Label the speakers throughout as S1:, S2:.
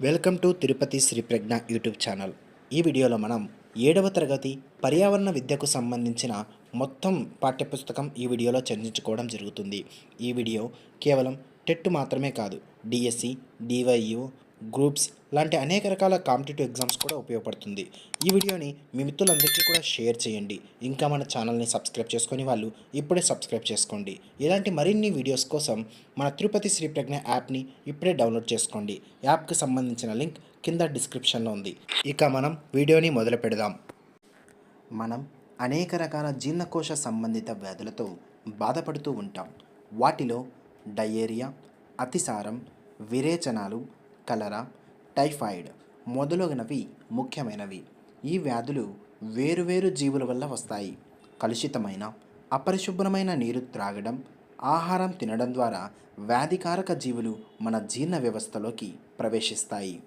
S1: Welcome to Tirupati Shri Pragna YouTube channel. ఈ వీడియోలో మనం ఏడవ తరగతి పర్యావరణ విద్యకు సంబంధించిన మొత్తం పాఠ్యపుస్తకం ఈ వీడియోలో చర్చించుకోవడం జరుగుతుంది. ఈ వీడియో కేవలం టెట్ మాత్రమే కాదు డిఎస్సి డివైయు గ్రూప్స్ లాంటి అనేక రకాల కాంపిటేటివ్ ఎగ్జామ్స్ కూడా ఉపయోగపడుతుంది. ఈ వీడియోని మీ మిత్రులందరికీ కూడా షేర్ చేయండి. ఇంకా మన ఛానల్ని సబ్స్క్రైబ్ చేసుకొని వాళ్ళు ఇప్పుడే సబ్స్క్రైబ్ చేసుకోండి. ఇలాంటి మరిన్ని వీడియోస్ కోసం మన తిరుపతి శ్రీ ప్రజ్ఞ యాప్ని ఇప్పుడే డౌన్లోడ్ చేసుకోండి. యాప్కి సంబంధించిన లింక్ కింద డిస్క్రిప్షన్లో ఉంది. ఇక మనం వీడియోని మొదలు పెడదాం. మనం అనేక రకాల జీర్ణకోశ సంబంధిత వ్యాధులతో బాధపడుతూ ఉంటాం. వాటిలో డయేరియా అతిసారం విరేచనాలు కలరా టైఫాయిడ్ మొదలగునవి ముఖ్యమైనవి. ఈ వ్యాధులు వేరువేరు జీవుల వల్ల వస్తాయి. కలుషితమైన అపరిశుభ్రమైన నీరు త్రాగడం ఆహారం తినడం ద్వారా వ్యాధికారక జీవులు మన జీర్ణ వ్యవస్థలోకి ప్రవేశిస్తాయి.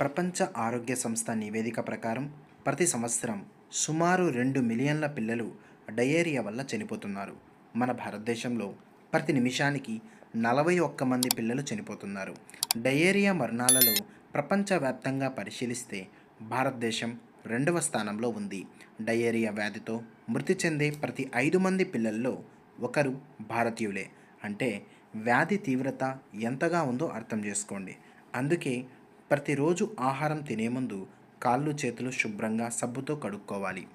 S1: ప్రపంచ ఆరోగ్య సంస్థ నివేదిక ప్రకారం ప్రతి సంవత్సరం సుమారు రెండు మిలియన్ల పిల్లలు డయేరియా వల్ల చనిపోతున్నారు. మన భారతదేశంలో ప్రతి నిమిషానికి నలభై ఒక్క మంది పిల్లలు చనిపోతున్నారు. డయేరియా మరణాలలో ప్రపంచవ్యాప్తంగా పరిశీలిస్తే భారతదేశం రెండవ స్థానంలో ఉంది. డయేరియా వ్యాధితో మృతి చెందే ప్రతి ఐదు మంది పిల్లల్లో ఒకరు భారతీయులే. అంటే వ్యాధి తీవ్రత ఎంతగా ఉందో అర్థం చేసుకోండి. అందుకే ప్రతిరోజు ఆహారం తినే ముందు కాళ్ళు చేతులు శుభ్రంగా సబ్బుతో కడుక్కోవాలి.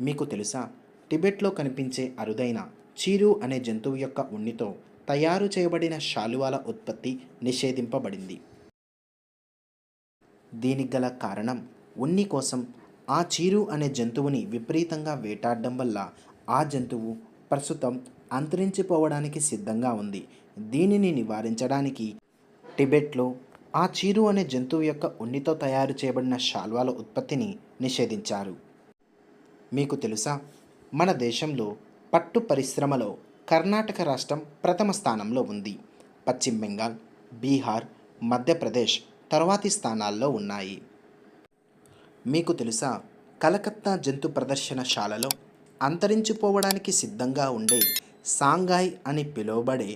S1: మీకు తెలుసా? టిబెట్లో కనిపించే అరుదైన చీరు అనే జంతువు యొక్క ఉన్నితో తయారు చేయబడిన శాలువాల ఉత్పత్తి నిషేధింపబడింది. దీనికి గల కారణం ఉన్ని కోసం ఆ చీరు అనే జంతువుని విపరీతంగా వేటాడడం వల్ల ఆ జంతువు ప్రస్తుతం అంతరించిపోవడానికి సిద్ధంగా ఉంది. దీనిని నివారించడానికి టిబెట్లో ఆ చీరు అనే జంతువు యొక్క ఉన్నితో తయారు చేయబడిన శాల్వాల ఉత్పత్తిని నిషేధించారు. మీకు తెలుసా? మన దేశంలో పట్టు పరిశ్రమలో కర్ణాటక రాష్ట్రం ప్రథమ స్థానంలో ఉంది. పశ్చిమ బెంగాల్ బీహార్ మధ్యప్రదేశ్ తర్వాతి స్థానాల్లో ఉన్నాయి. మీకు తెలుసా కలకత్తా జంతు ప్రదర్శనశాలలో అంతరించిపోవడానికి సిద్ధంగా ఉండే సాంఘాయ్ అని పిలువబడే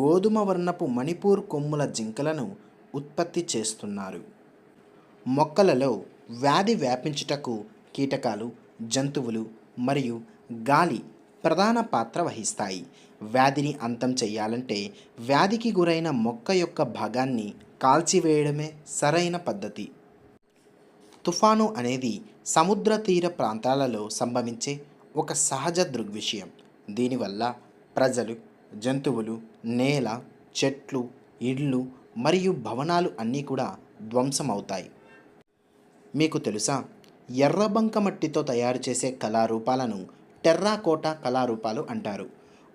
S1: గోధుమ వర్ణపు మణిపూర్ కొమ్ముల జింకలను ఉత్పత్తి చేస్తున్నారు. మొక్కలలో వ్యాధి వ్యాపించుటకు కీటకాలు జంతువులు మరియు గాలి ప్రధాన పాత్ర వహిస్తాయి. వ్యాధిని అంతం చేయాలంటే వ్యాధికి గురైన మొక్క యొక్క భాగాన్ని కాల్చివేయడమే సరైన పద్ధతి. తుఫాను అనేది సముద్ర తీర ప్రాంతాలలో సంభవించే ఒక సహజ దృగ్విషయం. దీనివల్ల ప్రజలు జంతువులు నేల చెట్లు ఇళ్ళు మరియు భవనాలు అన్నీ కూడా ధ్వంసమవుతాయి. మీకు తెలుసా? ఎర్రబంక మట్టితో తయారు చేసే కళారూపాలను టెర్రాకోటా కళారూపాలు అంటారు.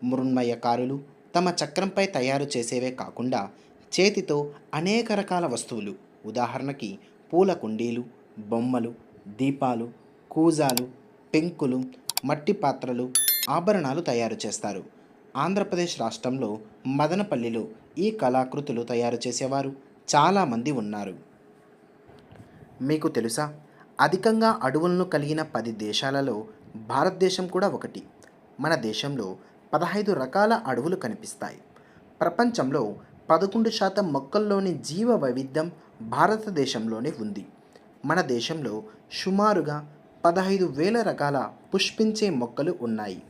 S1: మృణ్మయకారులు తమ చక్రంపై తయారు చేసేవే కాకుండా చేతితో అనేక రకాల వస్తువులు ఉదాహరణకి పూల కుండీలు బొమ్మలు దీపాలు కూజాలు పెంకులు మట్టి పాత్రలు ఆభరణాలు తయారు చేస్తారు. ఆంధ్రప్రదేశ్ రాష్ట్రంలో మదనపల్లిలో ఈ కళాకృతులు తయారు చేసేవారు చాలామంది ఉన్నారు. మీకు తెలుసా? అధికంగా అడవులను కలిగిన పది దేశాలలో భారతదేశం కూడా ఒకటి. మన దేశంలో పదహైదు రకాల అడవులు కనిపిస్తాయి. ప్రపంచంలో పదకొండు శాతం మొక్కల్లోని జీవ వైవిధ్యం భారతదేశంలోనే ఉంది. మన దేశంలో సుమారుగా పదహైదు వేల రకాల పుష్పించే మొక్కలు ఉన్నాయి.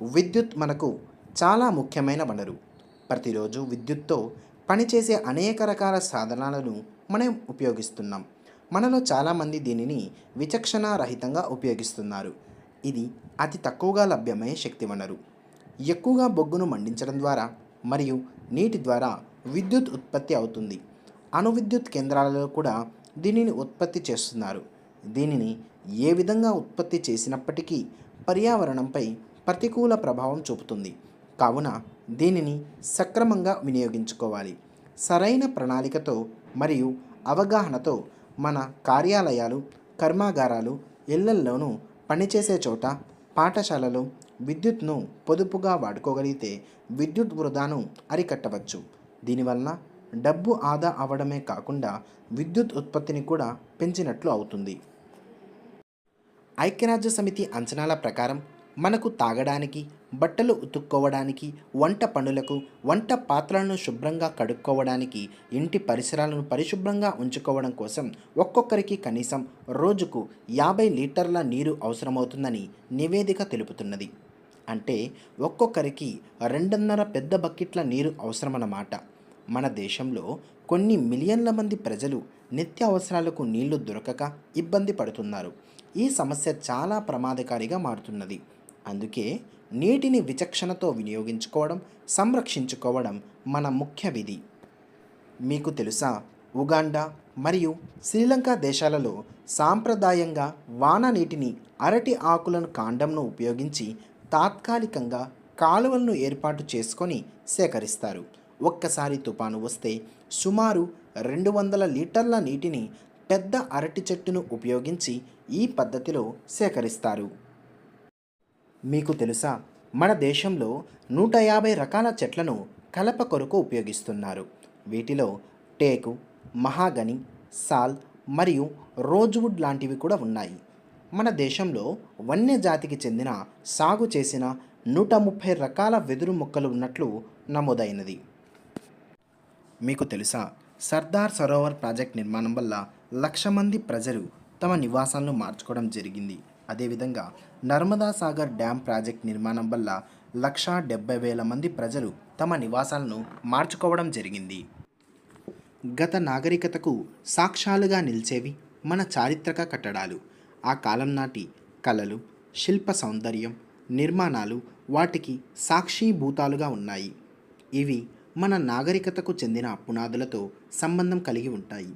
S1: విద్యుత్ మనకు చాలా ముఖ్యమైన వనరు. ప్రతిరోజు విద్యుత్తో పనిచేసే అనేక రకాల సాధనాలను మనం ఉపయోగిస్తున్నాం. మనలో చాలామంది దీనిని విచక్షణారహితంగా ఉపయోగిస్తున్నారు. ఇది అతి తక్కువగా లభ్యమయ్యే శక్తి వనరు. ఎక్కువగా బొగ్గును మండించడం ద్వారా మరియు నీటి ద్వారా విద్యుత్ ఉత్పత్తి అవుతుంది. అణు విద్యుత్ కేంద్రాలలో కూడా దీనిని ఉత్పత్తి చేస్తున్నారు. దీనిని ఏ విధంగా ఉత్పత్తి చేసినప్పటికీ పర్యావరణంపై ప్రతికూల ప్రభావం చూపుతుంది. కావున దీనిని సక్రమంగా వినియోగించుకోవాలి. సరైన ప్రణాళికతో మరియు అవగాహనతో మన కార్యాలయాలు కర్మాగారాలు ఇళ్ళల్లోనూ పనిచేసే చోట పాఠశాలలో విద్యుత్ను పొదుపుగా వాడుకోగలిగితే విద్యుత్ వృధాను అరికట్టవచ్చు. దీనివల్ల డబ్బు ఆదా అవడమే కాకుండా విద్యుత్ ఉత్పత్తిని కూడా పెంచినట్లు అవుతుంది. ఐక్యరాజ్య సమితి అంచనాల ప్రకారం మనకు తాగడానికి బట్టలు ఉతుక్కోవడానికి వంట పనులకు వంట పాత్రలను శుభ్రంగా కడుక్కోవడానికి ఇంటి పరిసరాలను పరిశుభ్రంగా ఉంచుకోవడం కోసం ఒక్కొక్కరికి కనీసం రోజుకు యాభై లీటర్ల నీరు అవసరమవుతుందని నివేదిక తెలుపుతున్నది. అంటే ఒక్కొక్కరికి రెండున్నర పెద్ద బకెట్ల నీరు అవసరమన్నమాట. మన దేశంలో కొన్ని మిలియన్ల మంది ప్రజలు నిత్య అవసరాలకు నీళ్ళు దొరకక ఇబ్బంది పడుతున్నారు. ఈ సమస్య చాలా ప్రమాదకారిగా మారుతున్నది. అందుకే నీటిని విచక్షణతో వినియోగించుకోవడం సంరక్షించుకోవడం మన ముఖ్య విధి. మీకు తెలుసా ఉగాండా మరియు శ్రీలంక దేశాలలో సాంప్రదాయంగా వాన నీటిని అరటి ఆకులను కాండంను ఉపయోగించి తాత్కాలికంగా కాలువలను ఏర్పాటు చేసుకొని సేకరిస్తారు. ఒక్కసారి తుపాను వస్తే సుమారు రెండు వందల లీటర్ల నీటిని పెద్ద అరటి చెట్టును ఉపయోగించి ఈ పద్ధతిలో సేకరిస్తారు. మీకు తెలుసా? మన దేశంలో నూట యాభై రకాల చెట్లను కలప కొరకు ఉపయోగిస్తున్నారు. వీటిలో టేకు మహాగని సాల్ మరియు రోజ్వుడ్ లాంటివి కూడా ఉన్నాయి. మన దేశంలో వన్యజాతికి చెందిన సాగు చేసిన నూట ముప్పై రకాల వెదురు మొక్కలు ఉన్నట్లు నమోదైనది. మీకు తెలుసా? సర్దార్ సరోవర్ ప్రాజెక్ట్ నిర్మాణం వల్ల లక్ష మంది ప్రజలు తమ నివాసాలను మార్చుకోవడం జరిగింది. అదేవిధంగా నర్మదా సాగర్ డ్యాం ప్రాజెక్ట్ నిర్మాణం వల్ల లక్షా డెబ్బై వేల మంది ప్రజలు తమ నివాసాలను మార్చుకోవడం జరిగింది. గత నాగరికతకు సాక్ష్యాలుగా నిలిచేవి మన చారిత్రక కట్టడాలు. ఆ కాలం నాటి కళలు శిల్ప సౌందర్యం నిర్మాణాలు వాటికి సాక్షీభూతాలుగా ఉన్నాయి. ఇవి మన నాగరికతకు చెందిన పునాదులతో సంబంధం కలిగి ఉంటాయి.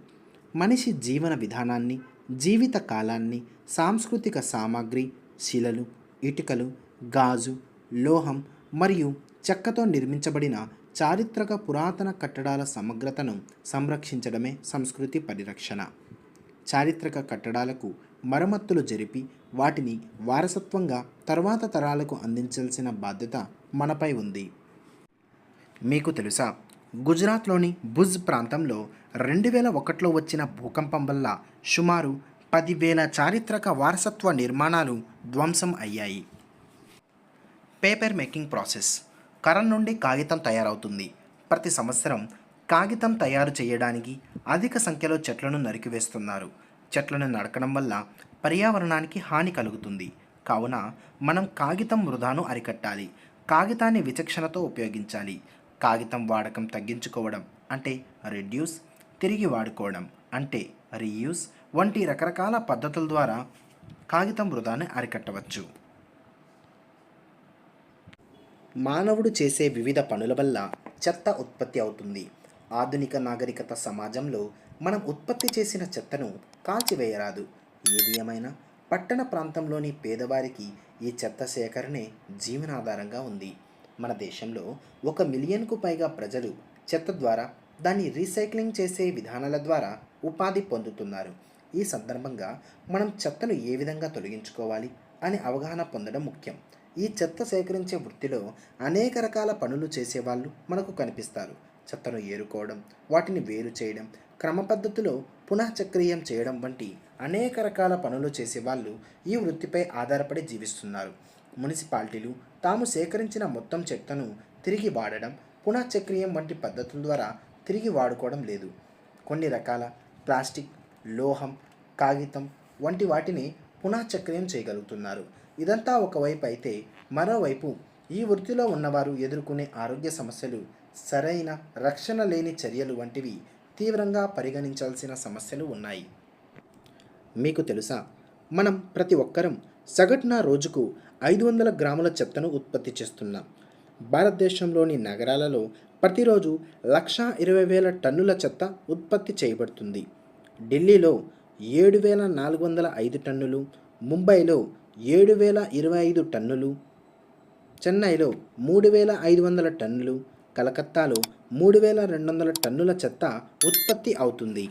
S1: మనిషి జీవన విధానాన్ని జీవిత కాలాన్ని సాంస్కృతిక సామాగ్రి శిలలు ఇటుకలు గాజు లోహం మరియు చెక్కతో నిర్మించబడిన చారిత్రక పురాతన కట్టడాల సమగ్రతను సంరక్షించడమే సంస్కృతి పరిరక్షణ. చారిత్రక కట్టడాలకు మరమ్మత్తులు జరిపి వాటిని వారసత్వంగా తర్వాత తరాలకు అందించాల్సిన బాధ్యత మనపై ఉంది. మీకు తెలుసా? గుజరాత్లోని భుజ్ ప్రాంతంలో రెండు వేల ఒకటిలో వచ్చిన భూకంపం వల్ల సుమారు పదివేల చారిత్రక వారసత్వ నిర్మాణాలు ధ్వంసం అయ్యాయి. Paper making process. కరం నుండి కాగితం తయారవుతుంది. ప్రతి సంవత్సరం కాగితం తయారు చేయడానికి అధిక సంఖ్యలో చెట్లను నరికివేస్తున్నారు. చెట్లను నరకడం వల్ల పర్యావరణానికి హాని కలుగుతుంది. కావున మనం కాగితం వృధాను అరికట్టాలి. కాగితాన్ని విచక్షణతో ఉపయోగించాలి. కాగితం వాడకం తగ్గించుకోవడం అంటే రెడ్యూస్ తిరిగి వాడుకోవడం అంటే రీయూస్ వంటి రకరకాల పద్ధతుల ద్వారా కాగితం వృధాన్ని అరికట్టవచ్చు. మానవుడు చేసే వివిధ పనుల వల్ల చెత్త ఉత్పత్తి అవుతుంది. ఆధునిక నాగరికత సమాజంలో మనం ఉత్పత్తి చేసిన చెత్తను కాల్చివేయరాదు. ఏది ఏమైనా పట్టణ ప్రాంతంలోని పేదవారికి ఈ చెత్త సేకరణే జీవనాధారంగా ఉంది. మన దేశంలో ఒక మిలియన్కు పైగా ప్రజలు చెత్త ద్వారా దాన్ని రీసైక్లింగ్ చేసే విధానాల ద్వారా ఉపాధి పొందుతున్నారు. ఈ సందర్భంగా మనం చెత్తను ఏ విధంగా తొలగించుకోవాలి అని అవగాహన పొందడం ముఖ్యం. ఈ చెత్త సేకరించే వృత్తిలో అనేక రకాల పనులు చేసేవాళ్ళు మనకు కనిపిస్తారు. చెత్తను ఏరుకోవడం వాటిని వేరు చేయడం క్రమ పద్ధతిలో పునఃచక్రీయం చేయడం వంటి అనేక రకాల పనులు చేసేవాళ్ళు ఈ వృత్తిపై ఆధారపడి జీవిస్తున్నారు. మున్సిపాలిటీలు తాము సేకరించిన మొత్తం చెత్తను తిరిగి వాడడం పునఃచక్రియం వంటి పద్ధతుల ద్వారా తిరిగి వాడుకోవడం లేదు. కొన్ని రకాల ప్లాస్టిక్ లోహం కాగితం వంటి వాటిని పునఃచక్రియం చేయగలుగుతున్నారు. ఇదంతా ఒకవైపు అయితే మరోవైపు ఈ వృత్తిలో ఉన్నవారు ఎదుర్కొనే ఆరోగ్య సమస్యలు సరైన రక్షణ లేని చర్యలు వంటివి తీవ్రంగా పరిగణించాల్సిన సమస్యలు ఉన్నాయి. మీకు తెలుసా? మనం ప్రతి ఒక్కరం సగటున రోజుకు ఐదు వందల గ్రాముల చెత్తను ఉత్పత్తి చేస్తున్నాం. భారతదేశంలోని నగరాలలో ప్రతిరోజు లక్షా ఇరవై వేల టన్నుల చెత్త ఉత్పత్తి చేయబడుతుంది. ఢిల్లీలో ఏడు వేల నాలుగు వందల ఐదు టన్నులు ముంబైలో ఏడు వేల ఇరవై ఐదు టన్నులు చెన్నైలో మూడు వేల ఐదు వందల టన్నులు కలకత్తాలో మూడు వేల రెండు వందల టన్నుల చెత్త ఉత్పత్తి అవుతుంది.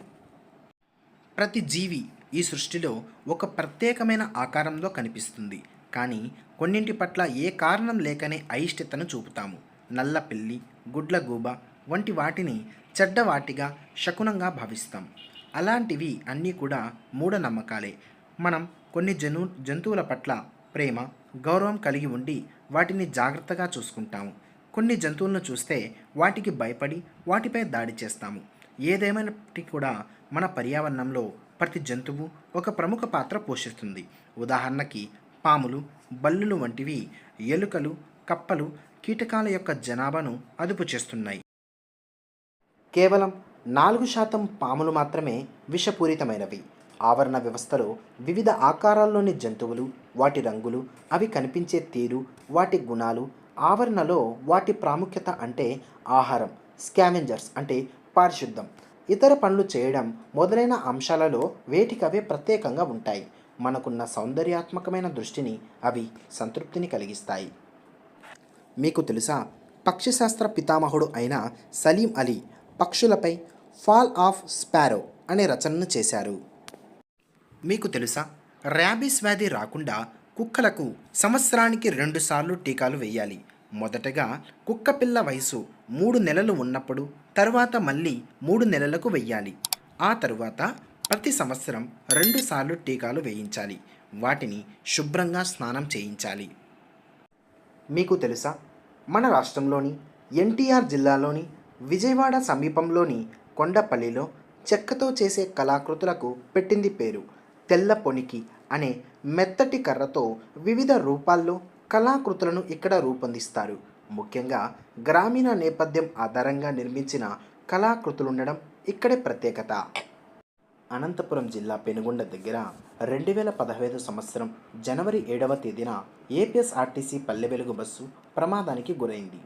S1: ప్రతి జీవి ఈ సృష్టిలో ఒక ప్రత్యేకమైన ఆకారంలో కనిపిస్తుంది. కానీ కొన్నింటి పట్ల ఏ కారణం లేకనే అయిష్టతను చూపుతాము. నల్ల పిల్లి గుడ్లగూబ వంటి వాటిని చెడ్డవాటిగా శకునంగా భావిస్తాం. అలాంటివి అన్నీ కూడా మూఢనమ్మకాలే. మనం కొన్ని జను జంతువుల పట్ల ప్రేమ గౌరవం కలిగి ఉండి వాటిని జాగ్రత్తగా చూసుకుంటాము. కొన్ని జంతువులను చూస్తే వాటికి భయపడి వాటిపై దాడి చేస్తాము. ఏదేమైనప్పటికీ కూడా మన పర్యావరణంలో ప్రతి జంతువు ఒక ప్రముఖ పాత్ర పోషిస్తుంది. ఉదాహరణకి పాములు బల్లులు వంటివి ఎలుకలు కప్పలు కీటకాల యొక్క జనాభాను అదుపు చేస్తున్నాయి. కేవలం నాలుగు శాతం పాములు మాత్రమే విషపూరితమైనవి. ఆవరణ వ్యవస్థలో వివిధ ఆకారాల్లోని జంతువులు వాటి రంగులు అవి కనిపించే తీరు వాటి గుణాలు ఆవరణలో వాటి ప్రాముఖ్యత అంటే ఆహారం స్కావెంజర్స్ అంటే పారిశుద్ధం. ఇతర పనులు చేయడం మొదలైన అంశాలలో వేటికవే ప్రత్యేకంగా ఉంటాయి. మనకున్న సౌందర్యాత్మకమైన దృష్టిని అవి సంతృప్తిని కలిగిస్తాయి. మీకు తెలుసా పక్షిశాస్త్ర పితామహుడు అయిన సలీం అలీ పక్షులపై ఫాల్ ఆఫ్ స్పారో అనే రచనను చేశారు. మీకు తెలుసా ర్యాబీస్ వ్యాధి రాకుండా కుక్కలకు సంవత్సరానికి రెండుసార్లు టీకాలు వేయాలి. మొదటగా కుక్క పిల్ల వయసు మూడు నెలలు ఉన్నప్పుడు తరువాత మళ్ళీ మూడు నెలలకు వెయ్యాలి ఆ తరువాత ప్రతి సంవత్సరం రెండుసార్లు టీకాలు వేయించాలి. వాటిని శుభ్రంగా స్నానం చేయించాలి. మీకు తెలుసా? మన రాష్ట్రంలోని ఎన్టీఆర్ జిల్లాలోని విజయవాడ సమీపంలోని కొండపల్లిలో చెక్కతో చేసే కళాకృతులకు పెట్టింది పేరు తెల్ల పొనికి అనే మెత్తటి కర్రతో వివిధ రూపాల్లో కళాకృతులను ఇక్కడ రూపొందిస్తారు. ముఖ్యంగా గ్రామీణ నేపథ్యం ఆధారంగా నిర్మించిన కళాకృతులుండడం ఇక్కడే ప్రత్యేకత. అనంతపురం జిల్లా పెనుగొండ దగ్గర రెండు వేల పదహైదు సంవత్సరం జనవరి ఏడవ తేదీన ఏపీఎస్ఆర్టీసీ పల్లె వెలుగు బస్సు ప్రమాదానికి గురైంది.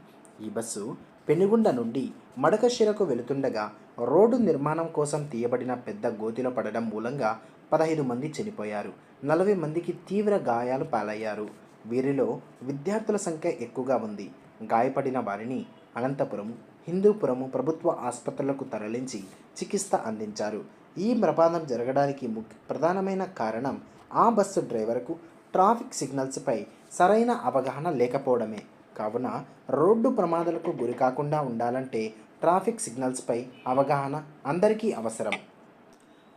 S1: ఈ బస్సు పెనుగొండ నుండి మడకశిరకు వెళుతుండగా రోడ్డు నిర్మాణం కోసం తీయబడిన పెద్ద గోతిలో పడడం మూలంగా పదహైదు మంది చనిపోయారు. నలభై మందికి తీవ్ర గాయాలు పాలయ్యారు. వీరిలో విద్యార్థుల సంఖ్య ఎక్కువగా ఉంది. గాయపడిన వారిని అనంతపురం హిందూపురము ప్రభుత్వ ఆసుపత్రులకు తరలించి చికిత్స అందించారు. ఈ ప్రమాదం జరగడానికి ముఖ్య ప్రధానమైన కారణం ఆ బస్సు డ్రైవర్కు ట్రాఫిక్ సిగ్నల్స్పై సరైన అవగాహన లేకపోవడమే. కావున రోడ్డు ప్రమాదాలకు గురి కాకుండా ఉండాలంటే ట్రాఫిక్ సిగ్నల్స్పై అవగాహన అందరికీ అవసరం.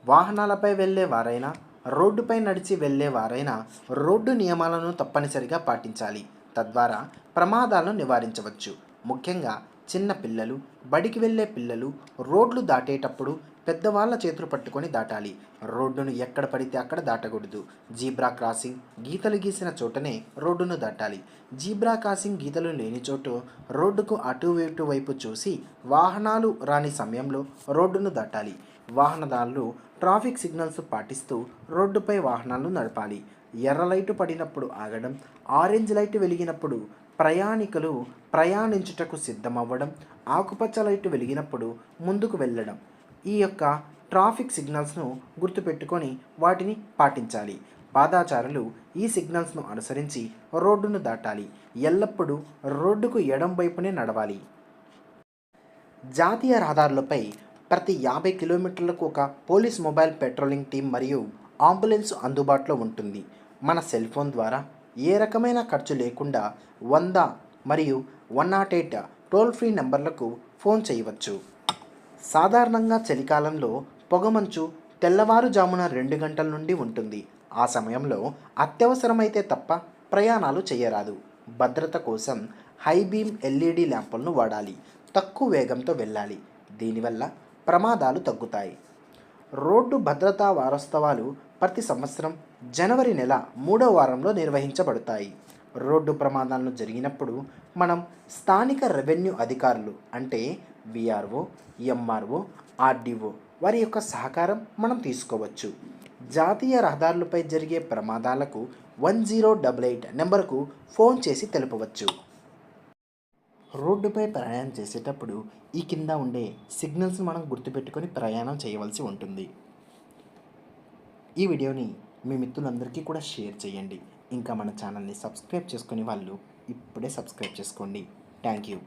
S1: వాహనాలపై వెళ్ళే వారైనా రోడ్డుపై నడిచి వెళ్ళే వారైనా రోడ్డు నియమాలను తప్పనిసరిగా పాటించాలి. తద్వారా ప్రమాదాలను నివారించవచ్చు. ముఖ్యంగా చిన్న పిల్లలు బడికి వెళ్ళే పిల్లలు రోడ్లు దాటేటప్పుడు పెద్దవాళ్ళ చేతులు పట్టుకొని దాటాలి. రోడ్డును ఎక్కడ పడితే అక్కడ దాటకూడదు. జీబ్రా క్రాసింగ్ గీతలు గీసిన చోటనే రోడ్డును దాటాలి. జీబ్రా క్రాసింగ్ గీతలు లేని చోటు రోడ్డుకు అటు ఇటు వైపు చూసి వాహనాలు రాని సమయంలో రోడ్డును దాటాలి. వాహనదారులు ట్రాఫిక్ సిగ్నల్స్ పాటిస్తూ రోడ్డుపై వాహనాలను నడపాలి. ఎర్ర లైటు పడినప్పుడు ఆగడం ఆరెంజ్ లైట్ వెలిగినప్పుడు ప్రయాణికులు ప్రయాణించుటకు సిద్ధమవ్వడం ఆకుపచ్చ లైటు వెలిగినప్పుడు ముందుకు వెళ్ళడం ఈ యొక్క ట్రాఫిక్ సిగ్నల్స్ను గుర్తుపెట్టుకొని వాటిని పాటించాలి. పాదాచారులు ఈ సిగ్నల్స్ను అనుసరించి రోడ్డును దాటాలి. ఎల్లప్పుడూ రోడ్డుకు ఎడం వైపునే నడవాలి. జాతీయ రహదారులపై ప్రతి యాభై కిలోమీటర్లకు ఒక పోలీస్ మొబైల్ పెట్రోలింగ్ టీం మరియు అంబులెన్స్ అందుబాటులో ఉంటుంది. మన సెల్ ఫోన్ ద్వారా ఏ రకమైన ఖర్చు లేకుండా వంద మరియు one nought eight toll free నెంబర్లకు ఫోన్ చేయవచ్చు. సాధారణంగా చలికాలంలో పొగమంచు తెల్లవారుజామున రెండు గంటల నుండి ఉంటుంది. ఆ సమయంలో అత్యవసరమైతే తప్ప ప్రయాణాలు చేయరాదు. భద్రత కోసం హై బీమ్ ఎల్ఈడి ల్యాంపులను వాడాలి. తక్కువ వేగంతో వెళ్ళాలి. దీనివల్ల ప్రమాదాలు తగ్గుతాయి. రోడ్డు భద్రతా వారోత్సవాలు ప్రతి సంవత్సరం జనవరి నెల మూడో వారంలో నిర్వహించబడతాయి. రోడ్డు ప్రమాదాలను జరిగినప్పుడు మనం స్థానిక రెవెన్యూ అధికారులు అంటే విఆర్ఓ ఎంఆర్ఓ ఆర్డీఓ వారి యొక్క సహకారం మనం తీసుకోవచ్చు. జాతీయ రహదారులపై జరిగే ప్రమాదాలకు వన్ జీరో డబల్ ఎయిట్ నెంబర్కు ఫోన్ చేసి తెలుపవచ్చు. రోడ్డుపై ప్రయాణం చేసేటప్పుడు ఈ కింద ఉండే సిగ్నల్స్ మనం గుర్తుపెట్టుకొని ప్రయాణం చేయవలసి ఉంటుంది. ఈ వీడియోని మీ మిత్రులందరికీ కూడా షేర్ చేయండి. ఇంకా మన ఛానల్ని సబ్స్క్రైబ్ చేసుకునే వాళ్ళు ఇప్పుడే సబ్స్క్రైబ్ చేసుకోండి. Thank you.